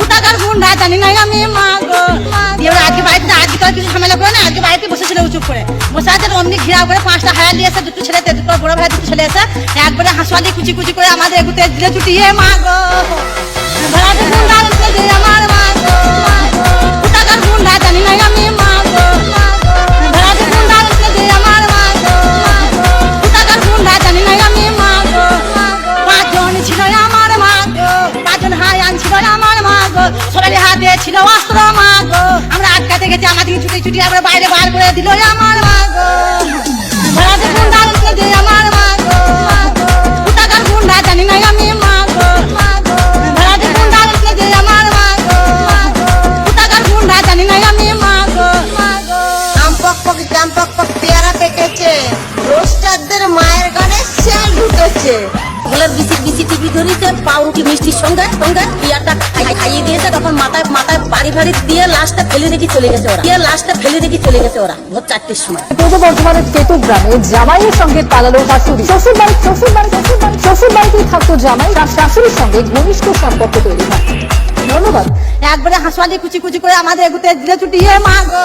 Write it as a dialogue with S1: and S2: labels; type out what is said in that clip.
S1: কোথাকার গুন্ডা জানি না আমি মা গো ওরা আজকে বাড়িতে আজকে কিছু ঝামেলা করে না, আজকে বাড়িতে বসেছিল চুপ করে। বসে আছে অমনি ঘিরা করে, পাঁচটা হায়া এসে দুটো ছেলে দুটো বড় ভাই, দুটো ছেলে এসে একবারে হাসুয়ালি কুচি কুচি করে আমাদের এগুতে দিলে ছুটি মা গো সবারই হাতে ছিল অস্ত্র মা আমরা আটকাতে গেছি আমাদেরকে ছুটি ছুটি আমরা বাইরে বার করে দিল আমার মা গো ভাড়াতে গুন্ডা উঠলে যে আমার মা গো গুন্ডা জানি আমার মা গো কোথাকার গুন্ডা জানি না আমি মা
S2: আম পক পক, জাম পক পক, পেয়ারা পেকেছে। মায়ের গানে শেল ঢুকেছে।
S3: ওগুলোর বিসি বিসি টিভি ধরেছে পাউরুটি মিষ্টির সঙ্গে সঙ্গে খাই- খাইয়ে দিয়েছে তখন মাথায় মাথায় বাড়ি বাড়ি দিয়ে লাশটা ফেলে রেখে চলে গেছে ওরা। দিয়ে লাশটা ফেলে রেখে চলে গেছে ওরা ভোর চারটের সময়।
S4: পূর্ব বর্ধমানের কেতু গ্রামে জামাইয়ের সঙ্গে পালালো শাশুড়ি শ্বশুর বাড়ি শ্বশুর বাড়ি শ্বশুর বাড়ি শ্বশুর বাড়িতেই থাকতো জামাই তার শাশুড়ির সঙ্গে ঘনিষ্ঠ সম্পর্ক তৈরি হয়। ধন্যবাদ।
S1: একবারে হাসুয়ালি কুচি কুচি করে আমাদের এগুতে দিলে ছুটিয়ে মা গো!